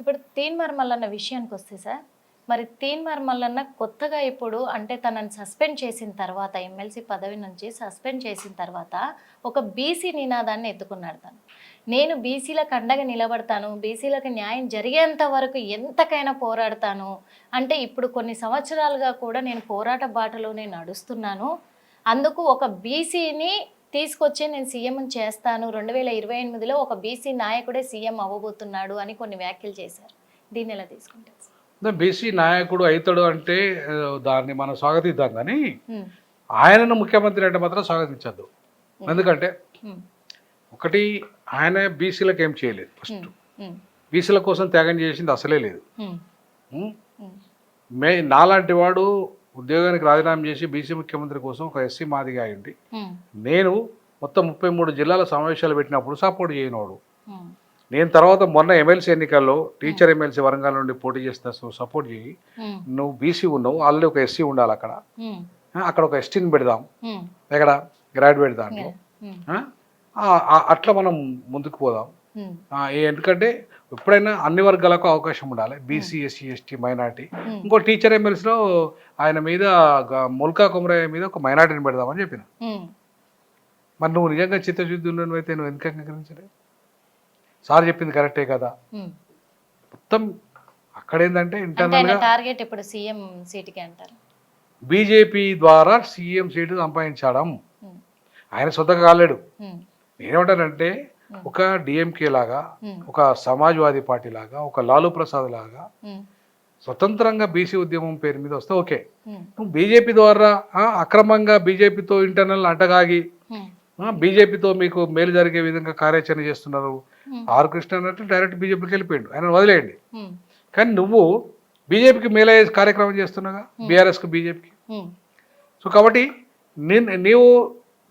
ఇప్పుడు తీన్ మర్మల్ అన్న విషయానికి వస్తే సార్ మరి తేన్ మర్మల్ అన్న కొత్తగా ఇప్పుడు అంటే తనని సస్పెండ్ చేసిన తర్వాత ఎమ్మెల్సీ పదవి నుంచి సస్పెండ్ చేసిన తర్వాత ఒక బీసీ నినాదాన్ని ఎత్తుకున్నాడు తను. నేను బీసీలకు అండగా నిలబడతాను బీసీలకు న్యాయం జరిగేంత వరకు ఎంతకైనా పోరాడతాను అంటే ఇప్పుడు కొన్ని సంవత్సరాలుగా కూడా నేను పోరాట బాటలోనే నడుస్తున్నాను. అందుకు ఒక బీసీని తీసుకొచ్చి నేను సీఎం చేస్తాను. రెండు వేల ఇరవై ఎనిమిదిలో ఒక బీసీ నాయకుడే సీఎం అవ్వబోతున్నాడు అని కొన్ని వ్యాఖ్యలు చేశారు. దీన్ని ఎలా తీసుకుంటారు? బీసీ నాయకుడు అవుతాడు అంటే దాన్ని మనం స్వాగతిద్దాం కానీ ఆయనను ముఖ్యమంత్రి అంటే మాత్రం స్వాగతించద్దు. ఎందుకంటే ఒకటి ఆయన బీసీలకు ఏం చేయలేదు ఫస్ట్ బీసీల కోసం త్యాగం చేసింది అసలే లేదు. మే నాలాంటి వాడు ఉద్యోగానికి రాజీనామా చేసి బీసీ ముఖ్యమంత్రి కోసం ఒక ఎస్సీ మాదిగా ఉమ్, నేను మొత్తం ముప్పై మూడు జిల్లాల సమావేశాలు పెట్టినప్పుడు సపోర్ట్ చేయనోడు. నేను తర్వాత మొన్న ఎమ్మెల్సీ ఎన్నికల్లో టీచర్ ఎమ్మెల్సీ వరంగల్ నుండి పోటీ చేస్తా సో సపోర్ట్ చేయి. నువ్వు బీసీ ఉన్నావు ఆల్రెడీ ఒక ఎస్సీ ఉండాలి అక్కడ. అక్కడ ఒక ఎస్టీని పెడదాం. ఎక్కడ? గ్రాడ్యుయేట్ దాంట్లో. అట్లా మనం ముందుకు పోదాం. ఎందుకంటే ఎప్పుడైనా అన్ని వర్గాలకు అవకాశం ఉండాలి. BC SC ST minority. ఉమ్, ఇంకో టీచర్ ఎమ్మెల్సీలో ఆయన మీద ముల్కా కుమరయ్య మీద ఒక మైనార్టీని పెడదామని చెప్పిన. ఉమ్, మరి నువ్వు నిజంగా చిత్తశుద్ధి ఉన్నట్టు అయితే నువ్వు ఎందుకు అంగీకరించలేదు సార్ చెప్పింది కరెక్టే కదా. మొత్తం ఆయన ఇంటర్నల్గా టార్గెట్ ఇప్పుడు సీఎం సీటుకి అంటారు. బీజేపీ ద్వారా సీఎం సీటు సంపాదించడం. ఆయన సొంతగా కాలేడు. నేనేమంటానంటే ఒక డిఎంకే లాగా ఒక సమాజ్వాదీ పార్టీ లాగా ఒక లాలూ ప్రసాద్ లాగా స్వతంత్రంగా బీసీ ఉద్యమం పేరు మీద వస్తే ఓకే. నువ్వు బీజేపీ ద్వారా అక్రమంగా బీజేపీతో ఇంటర్నల్ అంటగాగి బీజేపీతో మీకు మేలు జరిగే విధంగా కార్యాచరణ చేస్తున్నారు. ఆర్ కృష్ణ అన్నట్టు డైరెక్ట్ బీజేపీకి వెళ్ళిపోయాడు. ఆయన వదిలేయండి. కానీ నువ్వు బీజేపీకి మేలయ్యే కార్యక్రమం చేస్తున్నాగా బీఆర్ఎస్కి బీజేపీకి సో కాబట్టి నేను నీవు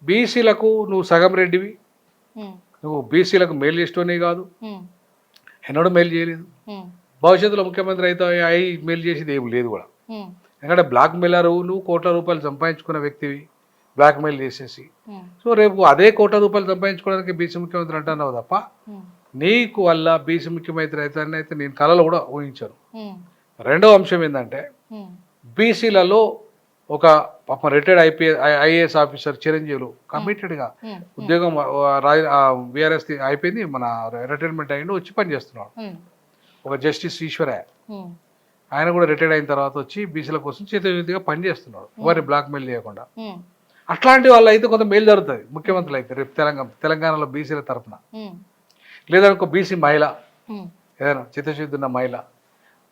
బీసీలకు నువ్వు సగం రెడ్డివి. నువ్వు బీసీలకు మేలు చేస్తూనే కాదు. ఎన్నడూ మేలు చేయలేదు. భవిష్యత్తులో ముఖ్యమంత్రి అయితే అయి మేలు చేసేది ఏం లేదు కూడా. ఎందుకంటే బ్లాక్ మెయిలర్ నువ్వు కోట్ల రూపాయలు సంపాదించుకున్న వ్యక్తివి బ్లాక్ మెయిల్ చేసేసి. సో రేపు అదే కోట్ల రూపాయలు సంపాదించుకోవడానికి బీసీ ముఖ్యమంత్రి అంటున్నావు తప్ప నీకు వల్ల బీసీ ముఖ్యమంత్రి అవుతారని అయితే నేను కళలో కూడా ఊహించాను. ఉమ్, రెండో అంశం ఏంటంటే బీసీలలో ఒక పాపం retired IP IAS officer Chiranjeevulu కమిటెడ్గా ఉద్యోగం బీఆర్ఎస్ అయిపోయింది మన రిటైర్మెంట్ అయ్యిండు వచ్చి పని చేస్తున్నాడు ఉమ్, ఒక జస్టిస్ ఈశ్వరయ్య. ఆయన కూడా రిటైర్డ్ అయిన తర్వాత వచ్చి బీసీల కోసం చేతిగా పని చేస్తున్నాడు వారిని బ్లాక్ మెయిల్ చేయకుండా. అట్లాంటి వాళ్ళు అయితే కొంత మేలు జరుగుతుంది. ముఖ్యమంత్రులు అయితే రేపు తెలంగాణ తెలంగాణలో బీసీల తరఫున ఉమ్, లేదా ఒక బీసీ మహిళ. ఏదైనా చిత్తశుద్ధి ఉన్న మహిళ.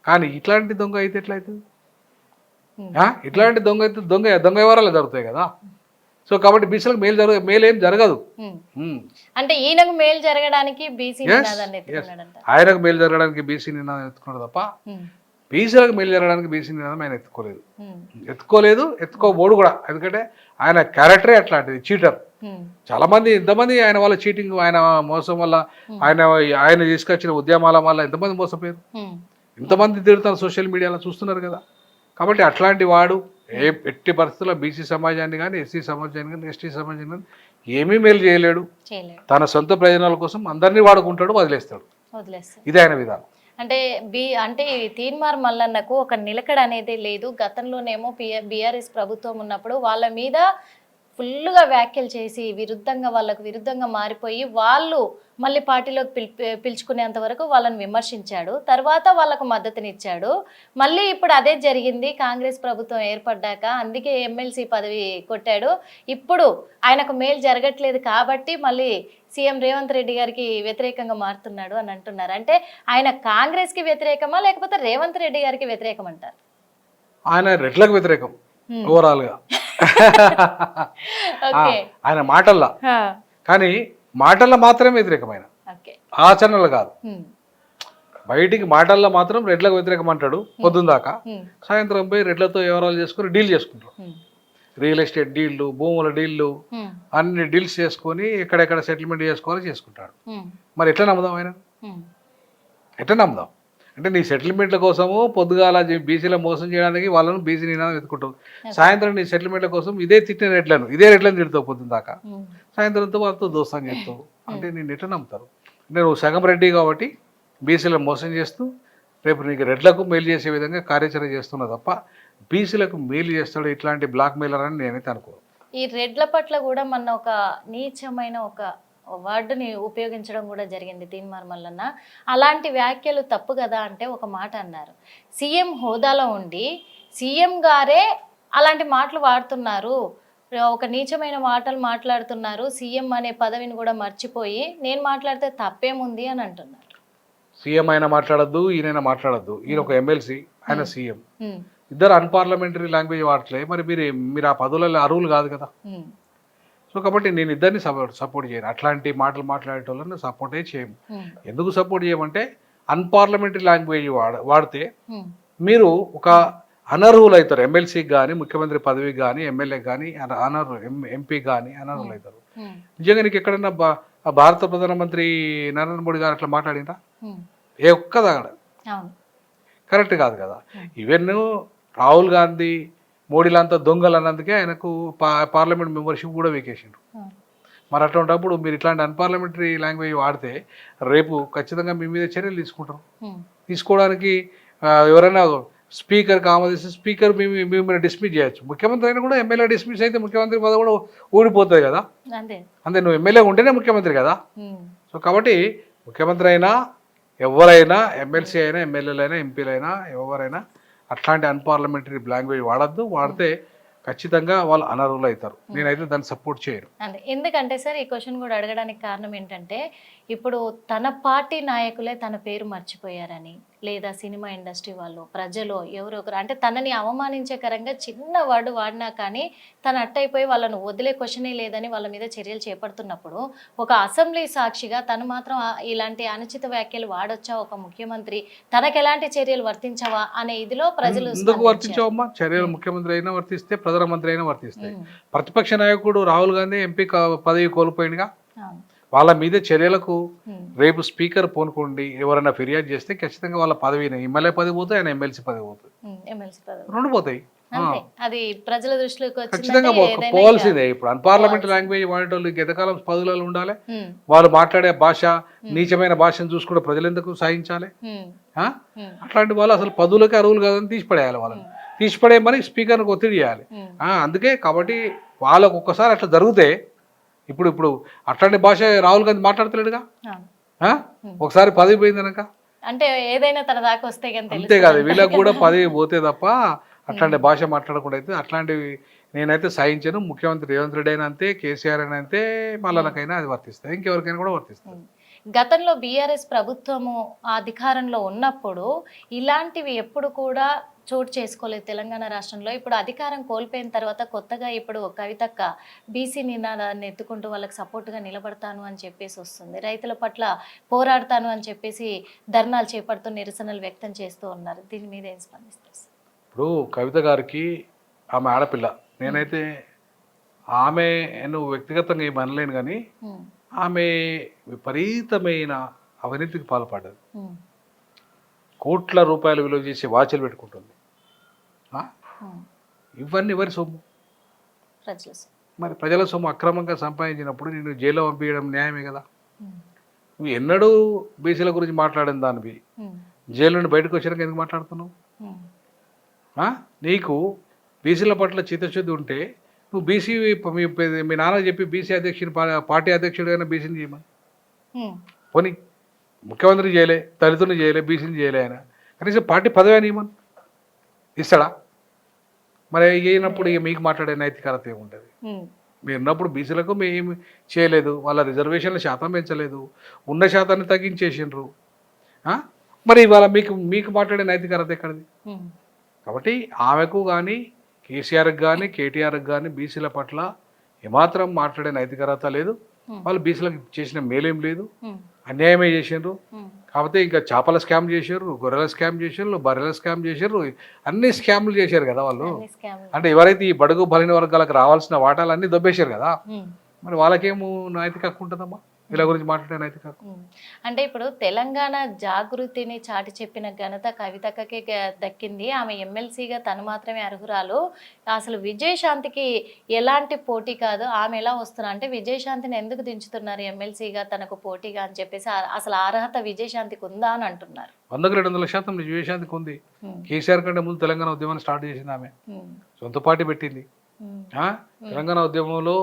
కానీ ఇట్లాంటి దొంగ అయితే ఎట్లా అవుతుంది. ఆ? ఇట్లాంటి దొంగ అయితే దొంగ దొంగ వివరాలు జరుగుతాయి కదా. సో కాబట్టి బీసీలకు మేలు జరగ మేలు ఏం జరగదు. అంటే ఈయనకు మేలు జరగడానికి బీసీ ఆయనకు మేలు జరగడానికి బీసీ నినాదం ఎత్తుకున్నాడు తప్ప బీసీలకు మేలు జరగడానికి బీసీ నినాదం ఆయన ఎత్తుకోలేదు. ఎత్తుకోలేదు ఎత్తుకోబోడు కూడా. ఎందుకంటే ఆయన క్యారెక్టరే అట్లాంటిది చీటర్. చాలా మంది ఎంతమంది ఆయన వల్ల చీటింగ్ ఆయన మోసం వల్ల ఆయన ఆయన తీసుకొచ్చిన ఉద్యమాల వల్ల ఎంతమంది మోసపోయారు. ఇంతమంది తిరుగుతారు సోషల్ మీడియాలో చూస్తున్నారు కదా. కాబట్టి అట్లాంటి వాడు ఏ ఎట్టి పరిస్థితుల్లో బీసీ సమాజాన్ని కానీ ఎస్సీ సమాజాన్ని కానీ ఎస్టీ సమాజాన్ని కానీ ఏమీ మేలు చేయలేడు. తన సొంత ప్రయోజనాల కోసం అందరినీ వాడుకుంటాడు వదిలేస్తాడు. వదిలేస్తాడు. ఇది ఆయన విధానం. అంటే బి అంటే ఈ తీన్మార్ మల్లన్నకు ఒక నిలకడ అనేది లేదు. గతంలోనేమో బీఆర్ఎస్ ప్రభుత్వం ఉన్నప్పుడు వాళ్ళ మీద ఫుల్గా వ్యాఖ్యలు చేసి విరుద్ధంగా వాళ్ళకు విరుద్ధంగా మారిపోయి వాళ్ళు మళ్ళీ పార్టీలోకి పిల్ పిలుచుకునేంత వరకు వాళ్ళని విమర్శించాడు. తర్వాత వాళ్ళకు మద్దతునిచ్చాడు. మళ్ళీ ఇప్పుడు అదే జరిగింది. కాంగ్రెస్ ప్రభుత్వం ఏర్పడ్డాక అందుకే ఎమ్మెల్సీ పదవి కొట్టాడు. ఇప్పుడు ఆయనకు మేలు జరగట్లేదు కాబట్టి మళ్ళీ సీఎం రేవంత్ రెడ్డి గారికి వ్యతిరేకంగా మారుతున్నాడు అని అంటున్నారు. అంటే ఆయన కాంగ్రెస్కి వ్యతిరేకమా లేకపోతే రేవంత్ రెడ్డి గారికి వ్యతిరేకం అంటారు ఆయన రెడ్లకు వ్యతిరేకం. ఓవరాల్గా. ఆయన మాటల్లో. కానీ మాటల్లో మాత్రమే వ్యతిరేకమైన. ఆచరణలు కాదు. బయటికి మాటల్లో మాత్రం రెడ్లకు వ్యతిరేకం అంటాడు పొద్దున్న దాకా. సాయంత్రం పోయి రెడ్లతో వ్యవహారాలు చేసుకుని డీల్ చేసుకుంటాడు. రియల్ ఎస్టేట్ డీల్లు భూముల డీల్లు అన్ని డీల్స్ చేసుకొని ఎక్కడెక్కడ సెటిల్మెంట్ చేసుకోవాలి చేసుకుంటాడు. మరి ఎట్లా నమ్ముదాం ఆయన? ఎట్లా నమ్ముదాం? అంటే నీ సెటిల్మెంట్ల కోసము పొద్దుగాల బీసీలో మోసం చేయడానికి వాళ్ళను బీసీ నినాదం వెతుకుంటావు సాయంత్రం నీ సెటిల్మెంట్ల కోసం ఇదే తిట్టిన రెడ్లను ఇదే రెడ్లను తిడతావు పొద్దున్న దాకా. సాయంత్రంతో వాళ్ళతో దోస్తాం చేస్తావు. అంటే నేను ఎట్లా నమ్ముతారు? అంటే నువ్వు సగం రెడ్డి కాబట్టి బీసీలో మోసం చేస్తూ రేపు నీకు రెడ్లకు మేలు చేసే విధంగా కార్యాచరణ చేస్తున్నా తప్ప బీసీలకు మేలు చేస్తాడు ఇట్లాంటి బ్లాక్ మెయిలర్ అని నేనైతే అనుకో ఈ రెడ్ల పట్ల కూడా మన ఒక నీచమైన ఒక వర్డ్ని ఉపయోగించడం కూడా జరిగింది తీన్మార్ మల్లన్న అలాంటి వ్యాఖ్యలు తప్పు కదా అంటే ఒక మాట అన్నారు. సీఎం హోదాలో ఉండి సీఎం గారే అలాంటి మాటలు వాడుతున్నారు. ఒక నీచమైన మాటలు మాట్లాడుతున్నారు. సీఎం అనే పదవిని కూడా మర్చిపోయి నేను మాట్లాడితే తప్పేముంది అని అంటున్నారు. సీఎం అయినా మాట్లాడద్దు ఈయనైనా మాట్లాడద్దు. ఈయన ఒక ఎమ్మెల్సీ ఆయన సీఎం. ఇద్దరు అన్పార్లమెంటరీ లాంగ్వేజ్ వాడట్లే. మరి మీరు మీరు ఆ పదవులలో అరువులు కాదు కదా. సో కాబట్టి నేను ఇద్దరిని సపోర్ట్ సపోర్ట్ చేయను. అట్లాంటి మాటలు మాట్లాడేటోళ్ళని సపోర్టే చేయము. ఎందుకు సపోర్ట్ చేయమంటే అన్పార్లమెంటరీ లాంగ్వేజ్ వాడ వాడితే మీరు ఒక అనర్హులు అవుతారు ఎమ్మెల్సీకి కానీ ముఖ్యమంత్రి పదవికి కానీ ఎమ్మెల్యేకి కానీ అన- అనర్హులు ఎంపీ కానీ అనర్హులు అవుతారు నిజంగా నీకు ఎక్కడన్నా భారత ప్రధానమంత్రి నరేంద్ర మోడీ గారు అట్లా మాట్లాడినా ఏ ఒక్కదా అవును. కరెక్ట్ కాదు కదా. ఈవెన్ రాహుల్ గాంధీ మోడీలంతా దొంగలు అన్నందుకే ఆయనకు పార్లమెంట్ మెంబర్షిప్ కూడా వేకేసిండ్రు. ఉమ్, మరి అటువంటిప్పుడు మీరు ఇట్లాంటి అన్పార్లమెంటరీ లాంగ్వేజ్ వాడితే రేపు ఖచ్చితంగా మీ మీద చర్యలు తీసుకుంటారు. తీసుకోవడానికి ఎవరైనా స్పీకర్కి ఆమోదిస్తే స్పీకర్ మేము మేము డిస్మిస్ చేయొచ్చు. ముఖ్యమంత్రి అయినా కూడా ఎమ్మెల్యే డిస్మిస్ అయితే ముఖ్యమంత్రి పదవి కూడా ఊడిపోతుంది కదా. అంతే. నువ్వు ఎమ్మెల్యే ఉంటేనే ముఖ్యమంత్రి కదా. సో కాబట్టి ముఖ్యమంత్రి అయినా ఎవరైనా ఎమ్మెల్సీ అయినా ఎమ్మెల్యేలు అయినా ఎంపీలు అయినా ఎవరైనా అట్లాంటి అన్పార్లమెంటరీ లాంగ్వేజ్ వాడద్దు వాడితే ఖచ్చితంగా వాళ్ళు అనర్హులు అవుతారు. నేనైతే దాన్ని సపోర్ట్ చేయను. అంతే. ఎందుకంటే సార్ ఈ క్వశ్చన్ కూడా అడగడానికి కారణం ఏంటంటే ఇప్పుడు తన పార్టీ నాయకులే తన పేరు మర్చిపోయారని. లేదా సినిమా ఇండస్ట్రీ వాళ్ళు ప్రజలు ఎవరో ఒకరు అంటే తనని అవమానించేకరంగా చిన్న వర్డ్ వాడినా కానీ తను అట్టయిపోయి వాళ్ళను వదిలే క్వశ్చనే లేదని వాళ్ళ మీద చర్యలు చేపడుతున్నప్పుడు ఒక అసెంబ్లీ సాక్షిగా తను మాత్రం ఇలాంటి అనుచిత వ్యాఖ్యలు వాడొచ్చా? ఒక ముఖ్యమంత్రి తనకు ఎలాంటి చర్యలు వర్తించవా? అనే ఇదిలో ప్రజలు. వర్తించవమ్మా. చర్యలు ముఖ్యమంత్రి అయినా వర్తిస్తే ప్రధానమంత్రి అయినా వర్తిస్తాయి. ప్రతిపక్ష నాయకుడు రాహుల్ గాంధీ ఎంపీ పదవి కోల్పోయిందిగా. వాళ్ళ మీద చర్యలకు ఉమ్, రేపు స్పీకర్ పూనుకోండి ఎవరైనా ఫిర్యాదు చేస్తే ఖచ్చితంగా వాళ్ళ పదవిని ఎమ్మెల్యే పదవి పోతే ఆయన ఎమ్మెల్సీ పదవి పోతుంది పదవి రెండు పోతాయి. అది ప్రజల దృష్టిలోకి ఖచ్చితంగా పోవాల్సిందే ఇప్పుడు. అన్పార్లమెంట్ లాంగ్వేజ్ వాడేటోళ్ళు గతకాలం పదవులలో ఉండాలి. ఉమ్, వాళ్ళు మాట్లాడే భాష నీచమైన భాషను చూసుకుంటే ప్రజలు ఎందుకు? ఉమ్, అట్లాంటి వాళ్ళు అసలు పదవులకి అరువులు కాదని తీసిపడేయాలి వాళ్ళని. తీసిపడేయమని స్పీకర్కి ఒత్తిడి చేయాలి. అందుకే కాబట్టి వాళ్ళకు ఒక్కసారి అట్లా జరిగితే ఇప్పుడు ఇప్పుడు అట్లాంటి భాష రాహుల్ గాంధీ మాట్లాడతలేడుగా? ఒకసారి పదవి పోయిందనక? అంటే ఏదైనా తన దాకా వస్తే అంతే కాదు వీళ్ళకి కూడా పదవి పోతే తప్ప అట్లాంటి భాష మాట్లాడకుండా అయితే అట్లాంటివి నేనైతే సహించను. ముఖ్యమంత్రి రేవంత్ రెడ్డి అయినా అంతే కేసీఆర్ అయినా అంతే మళ్ళనకైనా అది వర్తిస్తాయి. ఇంకెవరికైనా కూడా వర్తిస్తాయి. గతంలో బీఆర్ఎస్ ప్రభుత్వము ఆ అధికారంలో ఉన్నప్పుడు ఇలాంటివి ఎప్పుడు కూడా చోటు చేసుకోలేదు తెలంగాణ రాష్ట్రంలో. ఇప్పుడు అధికారం కోల్పోయిన తర్వాత కొత్తగా ఇప్పుడు కవితక్క బీసీ నినాదాన్ని ఎత్తుకుంటూ వాళ్ళకి సపోర్ట్గా నిలబడతాను అని చెప్పేసి వస్తుంది. రైతుల పట్ల పోరాడతాను అని చెప్పేసి ధర్నాలు చేపడుతూ నిరసనలు వ్యక్తం చేస్తూ ఉన్నారు. దీని మీద ఏం స్పందిస్తారు? ఇప్పుడు కవిత గారికి ఆమె ఆడపిల్ల. నేనైతే ఆమె నువ్వు వ్యక్తిగతంగా ఏమి అనలేను కానీ ఆమె విపరీతమైన అవినీతికి పాల్పడ్డది. కోట్ల రూపాయలు విలువ చేసి వాచ్లు పెట్టుకుంటుంది. ఇవన్నీ ఎవరి సొమ్ము. మరి ప్రజల సొమ్ము అక్రమంగా సంపాదించినప్పుడు నేను జైల్లో పంపించడం న్యాయమే కదా? నువ్వు ఎన్నడూ బీసీల గురించి మాట్లాడిన దానివి. జైలు నుండి బయటకు వచ్చినాక ఎందుకు మాట్లాడుతున్నావు? నీకు బీసీల పట్ల చిత్తశుద్ధి ఉంటే నువ్వు బీసీ మీ మీ నాన్న చెప్పి బీసీ అధ్యక్షుని పార్టీ అధ్యక్షుడు అయినా బీసీని చేయమని పోనీ ముఖ్యమంత్రి చేయలే దళితుని చేయలే బీసీని చేయలే ఆయన కనీసం పార్టీ పదవి అని ఇస్తాడా? మరి అయినప్పుడు ఇక మీకు మాట్లాడే నైతికత ఏముంటుంది మీరు ఉన్నప్పుడు బీసీలకు మేము చేయలేదు వాళ్ళ రిజర్వేషన్ల శాతం పెంచలేదు ఉన్న శాతాన్ని తగ్గించేసిండ్రు? మరి ఇవాళ మీకు మీకు మాట్లాడే నైతికత ఎక్కడిది? కాబట్టి ఆమెకు కానీ కేసీఆర్కి కానీ కేటీఆర్కి కానీ బీసీల పట్ల ఏమాత్రం మాట్లాడే నైతికత లేదు. వాళ్ళు బీసీలకు చేసిన మేలేం లేదు. అన్యాయమే చేసిండ్రు. కాకపోతే ఇంకా చేపల స్కామ్ చేసారు గొర్రెల స్కామ్ చేసారు బర్రెల స్కామ్ చేసారు అన్ని స్కామ్లు చేశారు కదా వాళ్ళు. అంటే ఎవరైతే ఈ బడుగు బలిన వర్గాలకు రావాల్సిన వాటాలు అన్ని దొబ్బేశారు కదా. మరి వాళ్ళకేమో నైతిక హక్కు ఉంటుందమ్మా? వీళ్ళ గురించి మాట్లాడే నైతిక హక్కు. ఉమ్. అంటే ఇప్పుడు తెలంగాణ జాగృతిని చాటి చెప్పిన ఘనత కవితకే దక్కింది ఆమె ఎమ్మెల్సీగా తను మాత్రమే అర్హురాలు అసలు విజయశాంతికి ఎలాంటి పోటీ కాదు ఆమె ఎలా వస్తున్నా అంటే విజయశాంతిని ఎందుకు దించుతున్నారు ఎమ్మెల్సీగా తనకు పోటీగా అని చెప్పేసి అసలు అర్హత విజయశాంతికి ఉందా అని అంటున్నారు వందకు రెండు వందల శాతం విజయశాంతికి ఉంది. కేసీఆర్ కంటే ముందు తెలంగాణ ఉద్యమాన్ని స్టార్ట్ చేసింది ఆమె. సొంత పార్టీ పెట్టింది? తెలంగాణ ఉద్యమంలో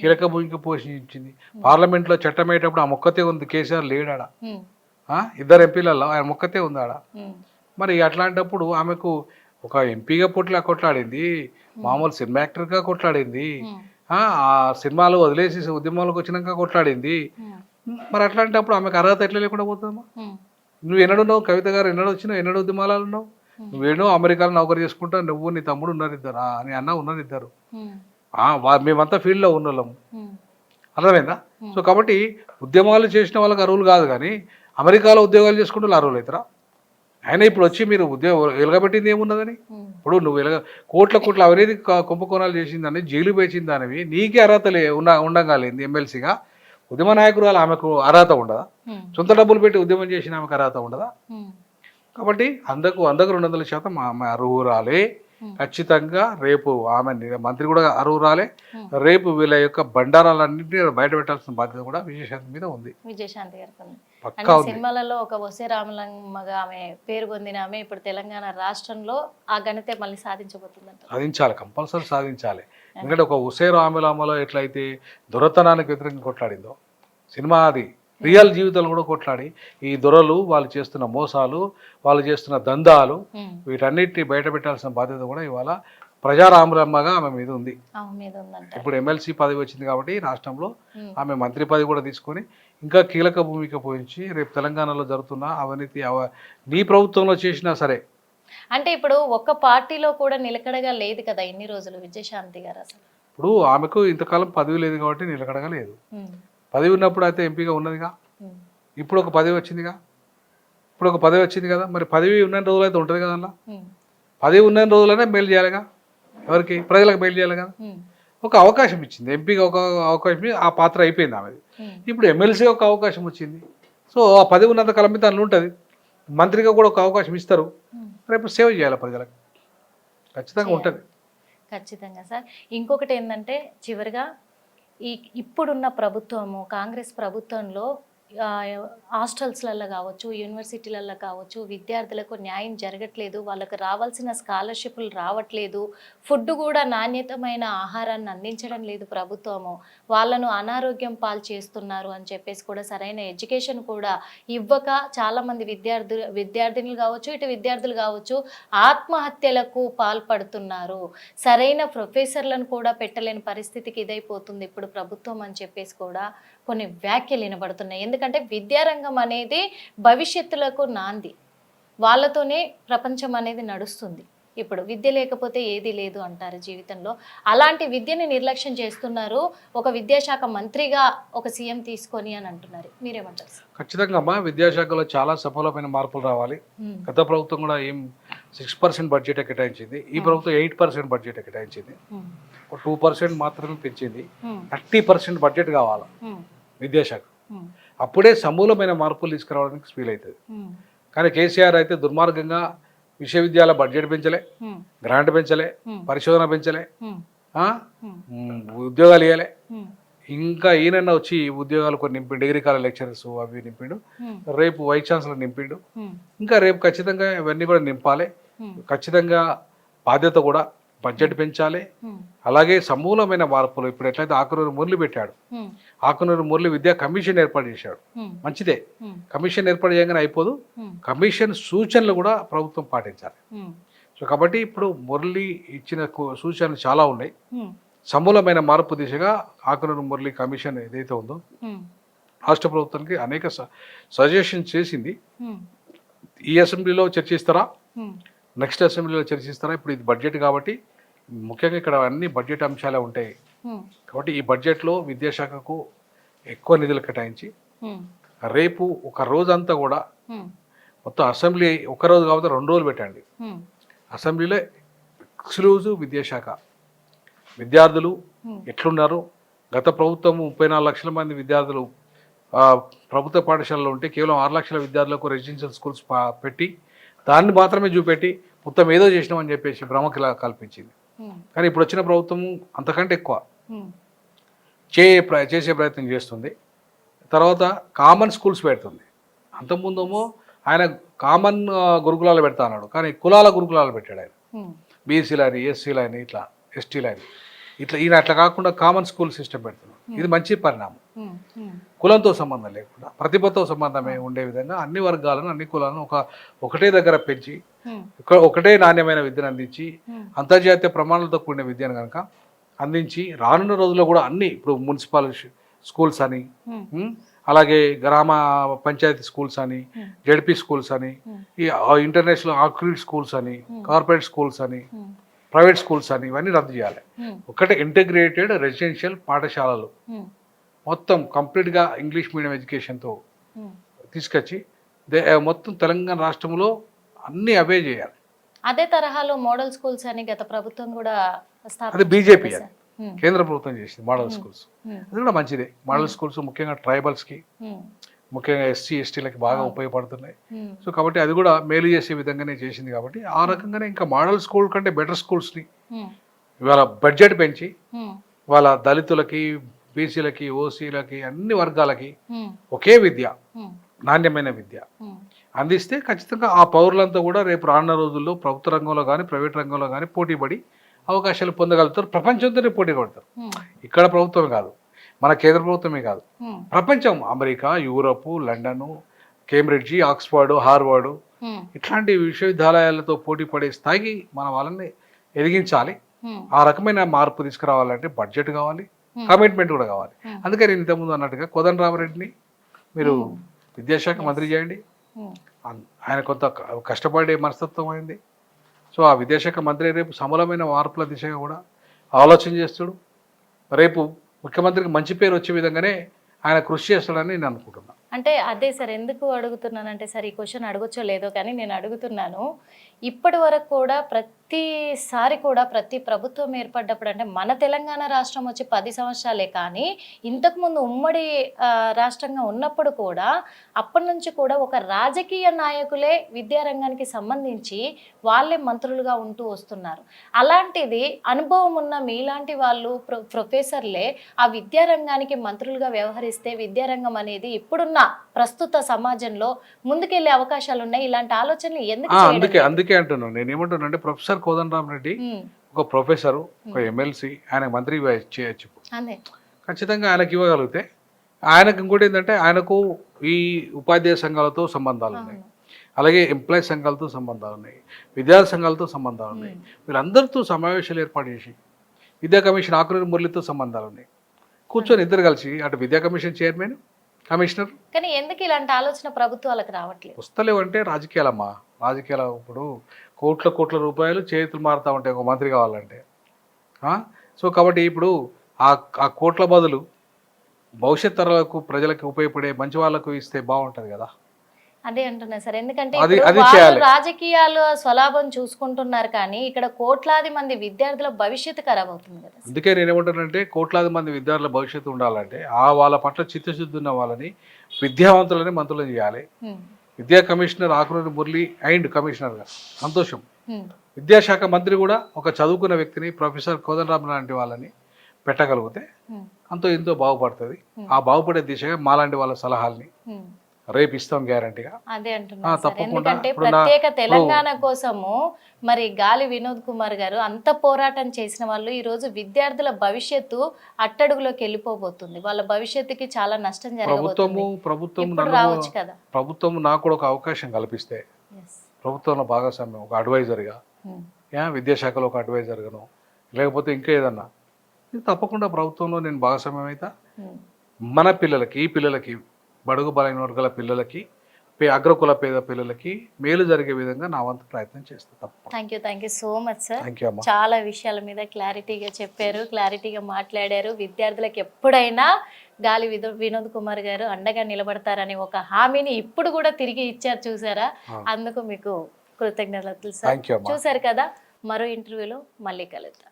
కీలక భూమిక పోషించింది. పార్లమెంట్లో చట్టం అయ్యేటప్పుడు ఆ మొక్కతే ఉంది. కేసీఆర్ లేడాడ. ఆ? ఇద్దరు ఎంపీలలో ఆయన మొక్కతే ఉంది ఆడ. మరి అట్లాంటప్పుడు ఆమెకు ఒక ఎంపీగా పొట్లా కొట్లాడింది. మామూలు సినిమా యాక్టర్గా కొట్లాడింది. ఆ ఆ సినిమాలు వదిలేసి ఉద్యమంలోకి వచ్చినాక కొట్లాడింది. మరి అట్లాంటప్పుడు ఆమెకు అర్హత ఎట్లా లేకుండా పోతుందమ్మా. నువ్వు ఎన్నడున్నావు? కవిత గారు ఎన్నడూ వచ్చినావు ఎన్నడూ ఉద్యమాలు ఉన్నావు? నువ్వేనో అమెరికాలో నౌకరీ చేసుకుంటా నువ్వు నీ తమ్ముడు ఉన్నారు ఇద్దరు. ఆ, నీ అన్న ఉన్నారు ఇద్దరు. మేమంతా ఫీల్డ్లో ఉన్నోళ్ళము ఉమ్. అర్థమైందా సో కాబట్టి ఉద్యమాలు చేసిన వాళ్ళకి అరువులు కాదు కానీ అమెరికాలో ఉద్యోగాలు చేసుకుంటే వాళ్ళు అరువులు అవుతారా ఆయన ఇప్పుడు వచ్చి మీరు ఉద్యోగం ఎలగబెట్టింది ఏమున్నదని. ఇప్పుడు నువ్వు ఎలగ కోట్ల కోట్ల అవినీతి కుంభకోణాలు చేసిందని జైలు పేచింది దానివి నీకే అర్హత లే ఉండ ఉండగా లేని ఎమ్మెల్సీగా ఉద్యమ నాయకురాలు ఆమెకు అర్హత ఉండదా. సొంత డబ్బులు పెట్టి ఉద్యమం చేసిన ఆమెకు అర్హత ఉండదా. కాబట్టి అందకు వందకు రెండు వందల శాతం ఆమె అర్హురాలే. ఖచ్చితంగా రేపు ఆమె మంత్రి కూడా అర్హురాలే. Hmm. రేపు వీళ్ళ యొక్క బండారాలన్నింటినీ బయట పెట్టాల్సిన బాధ్యత కూడా విజయశాంతి మీద ఉంది. విజయశాంతి గారికి పక్కా ఉంది. సినిమాలలో ఒక వసే రామలమ్మగా ఆమె పేరు పొందిన ఆమె ఇప్పుడు తెలంగాణ రాష్ట్రంలో ఆ ఘనతే మళ్ళీ సాధించబోతుందంట సాధించాలి కంపల్సరీ సాధించాలి. ఎందుకంటే ఒక ఉసేరు ఆమెలామలో ఎట్లయితే దొరతనానికి వ్యతిరేకంగా కొట్లాడిందో సినిమా అది. రియల్ జీవితంలో కూడా కొట్లాడి ఈ దొరలు వాళ్ళు చేస్తున్న మోసాలు వాళ్ళు చేస్తున్న దందాలు. వీటన్నిటిని బయట పెట్టాల్సిన బాధ్యత కూడా ఇవాళ ప్రజారాములమ్మగా ఆమె మీద ఉంది ఇప్పుడు ఎమ్మెల్సీ పదవి వచ్చింది కాబట్టి రాష్ట్రంలో. ఆమె మంత్రి పదవి కూడా తీసుకొని ఇంకా కీలక భూమిక పోయించి రేపు తెలంగాణలో జరుగుతున్న అవినీతి అవ నీ ప్రభుత్వంలో చేసినా సరే అంటే ఇప్పుడు ఒక్క పార్టీలో కూడా నిలకడగా లేదు కదా ఇన్ని రోజులు విజయశాంతి గారు అసలు ఇప్పుడు ఆమెకు ఇంతకాలం పదవి లేదు కాబట్టి నిలకడగా లేదు. పదవి ఉన్నప్పుడు అయితే ఎంపీగా ఉన్నదిగా. ఇప్పుడు ఒక పదవి వచ్చిందిగా? ఇప్పుడు ఒక పదవి వచ్చింది కదా? మరి పదవి ఉన్న రోజులు అయితే ఉంటుంది కదా అలా. పదవి ఉన్న రోజులనే మేలు చేయాలిగా? ఎవరికి? ప్రజలకు మేలు చేయాలి కదా. ఒక అవకాశం ఇచ్చింది. ఎంపీగా ఒక అవకాశం ఆ పాత్ర అయిపోయింది ఆమెది. ఇప్పుడు ఎమ్మెల్సీ ఒక అవకాశం వచ్చింది. సో ఆ పదవి ఉన్నంత కాలం మీద అందులో ఉంటుంది. మంత్రిగా కూడా ఒక అవకాశం ఇస్తారు. రేపు సేవ చేయాలి ప్రజలకు. ఖచ్చితంగా ఉంటుంది. ఖచ్చితంగా సార్. ఇంకొకటి ఏంటంటే చివరిగా ఈ ఇప్పుడున్న ప్రభుత్వము కాంగ్రెస్ ప్రభుత్వంలో హాస్టల్స్లలో కావచ్చు యూనివర్సిటీలలో కావచ్చు విద్యార్థులకు న్యాయం జరగట్లేదు వాళ్ళకు రావాల్సిన స్కాలర్షిప్లు రావట్లేదు ఫుడ్ కూడా నాణ్యతమైన ఆహారాన్ని అందించడం లేదు ప్రభుత్వము. వాళ్ళను అనారోగ్యం పాలు చేస్తున్నారు అని చెప్పేసి కూడా సరైన ఎడ్యుకేషన్ కూడా ఇవ్వక చాలామంది విద్యార్థులు విద్యార్థినులు కావచ్చు ఇటు విద్యార్థులు కావచ్చు ఆత్మహత్యలకు పాల్పడుతున్నారు. సరైన ప్రొఫెసర్లను కూడా పెట్టలేని పరిస్థితికి ఇదైపోతుంది ఇప్పుడు ప్రభుత్వం అని చెప్పేసి కూడా కొన్ని వ్యాఖ్యలు వినబడుతున్నాయి. ఎందుకంటే విద్యారంగం అనేది భవిష్యత్తులకు నాంది. వాళ్ళతోనే ప్రపంచం అనేది నడుస్తుంది. ఇప్పుడు విద్య లేకపోతే ఏది లేదు అంటారు జీవితంలో. అలాంటి విద్యని నిర్లక్ష్యం చేస్తున్నారు ఒక విద్యాశాఖ మంత్రిగా ఒక సీఎం తీసుకొని అని అంటున్నారు. మీరేమంటారు? ఖచ్చితంగా అమ్మా విద్యాశాఖలో చాలా సఫలమైన మార్పులు రావాలి. గత ప్రభుత్వం కూడా ఏం సిక్స్ పర్సెంట్ బడ్జెట్ కేటాయించింది. ఈ ప్రభుత్వం ఎయిట్ పర్సెంట్ బడ్జెట్ కేటాయించింది. టూ పర్సెంట్ మాత్రమే పెంచింది. థర్టీ పర్సెంట్ బడ్జెట్ కావాలి? విద్యాశాఖ. ఉమ్, అప్పుడే సమూలమైన మార్పులు తీసుకురావడానికి ఫీల్ అవుతుంది ఉమ్, కానీ కేసీఆర్ అయితే దుర్మార్గంగా విశ్వవిద్యాలయ బడ్జెట్ పెంచలే గ్రాంట్ పెంచలే ఉమ్, పరిశోధన పెంచలే ఉద్యోగాలు ఇవ్వలే ఇంకా ఈయనన్నా వచ్చి ఉద్యోగాలు కొన్ని నింపి డిగ్రీ కాలేజ్ లెక్చరర్స్ అవి నింపిండు. రేపు వైస్ ఛాన్సలర్ నింపిండు. ఇంకా రేపు ఖచ్చితంగా ఇవన్నీ కూడా నింపాలి. ఖచ్చితంగా బాధ్యత కూడా బడ్జెట్ పెంచాలి. అలాగే సమూలమైన మార్పులు ఇప్పుడు ఎట్లయితే ఆకునూరు మురళి పెట్టాడు. ఆకునూరు మురళి విద్యా కమిషన్ ఏర్పాటు చేశాడు. మంచిదే. కమిషన్ ఏర్పాటు చేయగానే అయిపోదు. కమిషన్ సూచనలు కూడా ప్రభుత్వం పాటించాలి. సో కాబట్టి ఇప్పుడు మురళి ఇచ్చిన సూచనలు చాలా ఉన్నాయి. సమూలమైన మార్పు దిశగా ఆకునూరు మురళి కమిషన్ ఏదైతే ఉందో రాష్ట్ర ప్రభుత్వానికి అనేక సజెషన్ చేసింది. ఈ అసెంబ్లీలో చర్చిస్తారా? నెక్స్ట్ అసెంబ్లీలో చర్చిస్తారా? ఇప్పుడు ఇది బడ్జెట్ కాబట్టి ముఖ్యంగా ఇక్కడ అన్ని బడ్జెట్ అంశాలే ఉంటాయి. కాబట్టి ఈ బడ్జెట్లో విద్యాశాఖకు ఎక్కువ నిధులు కేటాయించి రేపు ఒక రోజంతా కూడా మొత్తం అసెంబ్లీ ఒక రోజు కాబట్టి రెండు రోజులు పెట్టండి. అసెంబ్లీలో ఎక్స్క్లూజివ్ విద్యాశాఖ. విద్యార్థులు. ఎట్లున్నారు? గత ప్రభుత్వం ముప్పై నాలుగు లక్షల మంది విద్యార్థులు ప్రభుత్వ పాఠశాలలో ఉంటే కేవలం ఆరు లక్షల విద్యార్థులకు రెసిడెన్షియల్ స్కూల్స్ పా- పెట్టి దాన్ని మాత్రమే చూపెట్టి మొత్తం ఏదో చేసినామని చెప్పేసి భ్రమకిలా కల్పించింది. కానీ ఇప్పుడు వచ్చిన ప్రభుత్వం అంతకంటే ఎక్కువ. ఉమ్, చే చేసే ప్రయత్నం చేస్తుంది. తర్వాత కామన్ స్కూల్స్ పెడుతుంది. అంతకుముందేమో ఆయన కామన్ గురుకులాలు పెడతా అన్నాడు. కానీ కులాల గురుకులాలు పెట్టాడు ఆయన. ఉమ్, బీసీలు అని ఎస్సీలు అని ఇట్లా ఎస్టీలు అని ఇట్లా ఈయన అట్లా కాకుండా కామన్ స్కూల్ సిస్టమ్ పెడుతున్నాడు. ఇది మంచి పరిణామం. కులంతో సంబంధం లేకుండా ప్రతిభతో సంబంధమే ఉండే విధంగా అన్ని వర్గాలను అన్ని కులాలను ఒక ఒకటే దగ్గర పెంచి ఒకటే నాణ్యమైన విద్యను అందించి అంతర్జాతీయ ప్రమాణాలతో కూడిన విద్యను కనుక అందించి రానున్న రోజుల్లో కూడా అన్ని ఇప్పుడు మున్సిపల్ స్కూల్స్ అని అలాగే గ్రామ పంచాయతీ స్కూల్స్ అని. జడ్పీ స్కూల్స్ అని. ఈ ఇంటర్నేషనల్ ఆక్రిడ్ స్కూల్స్ అని కార్పొరేట్ స్కూల్స్ అని ప్రైవేట్ స్కూల్స్ అని ఇవన్నీ రద్దు చేయాలి ఒకటే ఇంటిగ్రేటెడ్ రెసిడెన్షియల్ పాఠశాలలు మొత్తం కంప్లీట్గా ఇంగ్లీష్ మీడియం ఎడ్యుకేషన్తో. తీసుకొచ్చి దే- మొత్తం తెలంగాణ రాష్ట్రంలో అన్నీ అవే చేయాలి. అదే తరహాలో మోడల్ స్కూల్స్ అని గత ప్రభుత్వం కూడా అది బీజేపీ కేంద్ర ప్రభుత్వం చేసింది మోడల్ స్కూల్స్. అది కూడా మంచిదే. మోడల్ స్కూల్స్ ముఖ్యంగా ట్రైబల్స్కి ముఖ్యంగా ఎస్సీ ఎస్టీలకి బాగా ఉపయోగపడుతున్నాయి. సో కాబట్టి అది కూడా మేలు చేసే విధంగానే చేసింది కాబట్టి ఆ రకంగానే ఇంకా మోడల్ స్కూల్ కంటే బెటర్ స్కూల్స్ని ఇవాళ బడ్జెట్ పెంచి వాళ్ళ దళితులకి బీసీలకి ఓసీలకి అన్ని వర్గాలకి ఒకే విద్య నాణ్యమైన విద్య. అందిస్తే ఖచ్చితంగా ఆ పౌరులంతా కూడా రేపు రానున్న రోజుల్లో ప్రభుత్వ రంగంలో కానీ ప్రైవేట్ రంగంలో కానీ పోటీపడి అవకాశాలు పొందగలుగుతారు. ప్రపంచంతోనే పోటీ పడతారు. ఇక్కడ ప్రభుత్వమే కాదు మన కేంద్ర ప్రభుత్వమే కాదు. ప్రపంచం America Europe London Cambridge Oxford Harvard ఇట్లాంటి విశ్వవిద్యాలయాలతో పోటీ పడే స్థాయికి మన వాళ్ళని ఎదిగించాలి. ఆ రకమైన మార్పు తీసుకురావాలంటే బడ్జెట్ కావాలి. కమిట్మెంట్ కూడా కావాలి. అందుకే నేను ఇంతకుముందు అన్నట్టుగా కోదండ రామరెడ్డిని మీరు విద్యాశాఖ మంత్రి చేయండి. ఆయన కొంత కష్టపడే మనస్తత్వం అయింది. సో ఆ విదేశాఖ మంత్రి రేపు సమూలమైన మార్పుల దిశగా కూడా ఆలోచన చేస్తాడు. రేపు ముఖ్యమంత్రికి మంచి పేరు వచ్చే విధంగానే ఆయన కృషి చేస్తాడని నేను అనుకుంటున్నాను అంటే అదే సార్ ఎందుకు అడుగుతున్నానంటే సార్ ఈ క్వశ్చన్ అడగొచ్చో లేదో కానీ నేను అడుగుతున్నాను. ఇప్పటి వరకు కూడా ప్రతిసారి కూడా ప్రతి ప్రభుత్వం ఏర్పడ్డప్పుడు అంటే మన తెలంగాణ రాష్ట్రం వచ్చి పది సంవత్సరాలే కానీ ఇంతకుముందు ఉమ్మడి రాష్ట్రంగా ఉన్నప్పుడు కూడా అప్పటి నుంచి కూడా ఒక రాజకీయ నాయకులే విద్యారంగానికి సంబంధించి వాళ్ళే మంత్రులుగా ఉంటూ వస్తున్నారు. అలాంటిది అనుభవం ఉన్న మీలాంటి వాళ్ళు ప్రొ ప్రొఫెసర్లే ఆ విద్యారంగానికి మంత్రులుగా వ్యవహరిస్తే విద్యారంగం అనేది ఇప్పుడున్న ప్రస్తుత సమాజంలో ముందుకెళ్ళే అవకాశాలు ఉన్నాయి ఇలాంటి ఆలోచనలు ఎందుకు అందుకే? అందుకే అంటున్నాను. నేను ఏమంటున్నానంటే ప్రొఫెసర్ కోదండరామరెడ్డి ఒక ప్రొఫెసరు ఒక ఎమ్మెల్సీ ఆయన మంత్రి చేయొచ్చు. ఖచ్చితంగా ఆయనకి ఇవ్వగలిగితే ఆయనకు ఇంకోటి ఏంటంటే ఆయనకు ఈ ఉపాధ్యాయ సంఘాలతో సంబంధాలు ఉన్నాయి. అలాగే ఎంప్లాయీ సంఘాలతో సంబంధాలు ఉన్నాయి. విద్యార్థి సంఘాలతో సంబంధాలు ఉన్నాయి. వీళ్ళందరితో సమావేశాలు ఏర్పాటు చేసి విద్యా కమిషన్ ఆకునూరి మురళితో సంబంధాలు ఉన్నాయి. కూర్చొని ఇద్దరు కలిసి అటు విద్యా కమిషన్ చైర్మన్ కమిషనర్. కానీ ఎందుకు ఇలాంటి ఆలోచన ప్రభుత్వాలకు రావట్లేదు? వస్తలేవంటే రాజకీయాలమ్మా. రాజకీయాలు ఇప్పుడు కోట్ల కోట్ల రూపాయలు చేతులు మారుతా ఉంటాయి ఒక మంత్రి కావాలంటే ఆ? సో కాబట్టి ఇప్పుడు ఆ ఆ కోట్ల బదులు భవిష్యత్ తరాలకు ప్రజలకు ఉపయోగపడే మంచి వాళ్ళకు ఇస్తే బాగుంటుంది కదా అదే అంటున్నా సార్ ఎందుకంటే వాళ్ళు. రాజకీయాలు స్వలాభం చూసుకుంటున్నారు కానీ ఇక్కడ కోట్లాది మంది విద్యార్థుల భవిష్యత్తు ఖరాబ్ అవుతుంది కదా. అందుకే నేను ఏమంటానంటే కోట్లాది మంది విద్యార్థుల భవిష్యత్తు ఉండాలంటే ఆ వాళ్ళ పట్ల చిత్తశుద్ధి ఉన్న వాళ్ళని విద్యావంతులని మంత్రులను చేయాలి విద్యా కమిషనర్ ఆకునూరి మురళి అండ్ కమిషనర్గా సంతోషం. ఉమ్, విద్యాశాఖ మంత్రి కూడా ఒక చదువుకున్న వ్యక్తిని ప్రొఫెసర్ కోదండరామ్ లాంటి వాళ్ళని పెట్టగలిగితే అంతో ఎంతో బాగుపడుతుంది. ఆ బాగుపడే దిశగా మాలాంటి వాళ్ళ సలహాల్ని. రేపు ఇస్తాం గ్యారంటీగా. అదే అంటున్నా తప్పకుండా. ప్రత్యేక తెలంగాణ కోసము మరి గాలి వినోద్ కుమార్ గారు అంత పోరాటం చేసిన వాళ్ళు ఈ రోజు విద్యార్థుల భవిష్యత్తు అట్టడుగులోకి వెళ్ళిపోబోతుంది. వాళ్ళ భవిష్యత్తుకి చాలా నష్టం ప్రభుత్వము ప్రభుత్వం రావచ్చు కదా. ప్రభుత్వం నాకు కూడా ఒక అవకాశం కల్పిస్తే. ప్రభుత్వంలో భాగస్వామ్యం ఒక అడ్వైజర్గా యా విద్యాశాఖలో ఒక అడ్వైజర్గాను లేకపోతే ఇంకా ఏదన్నా. తప్పకుండా ప్రభుత్వంలో నేను భాగస్వామ్యం అయితే ఉమ్. మన పిల్లలకి ఈ పిల్లలకి బడుగు బలైన వర్గాల పిల్లలకి అగ్రకుల పేద పిల్లలకి మేలు జరిగే విధంగా నా వంతు ప్రయత్నం చేస్తాను thank you thank you so much sir చాలా విషయాల మీద క్లారిటీగా చెప్పారు క్లారిటీగా మాట్లాడారు. విద్యార్థులకు ఎప్పుడైనా గాలి వినో- వినోద్ కుమార్ గారు అండగా నిలబడతారని ఒక హామీని ఇప్పుడు కూడా తిరిగి ఇచ్చారు చూసారా. అందుకు మీకు కృతజ్ఞతలు సార్ చూసారు కదా? మరో ఇంటర్వ్యూలో మళ్ళీ కలుద్దాం.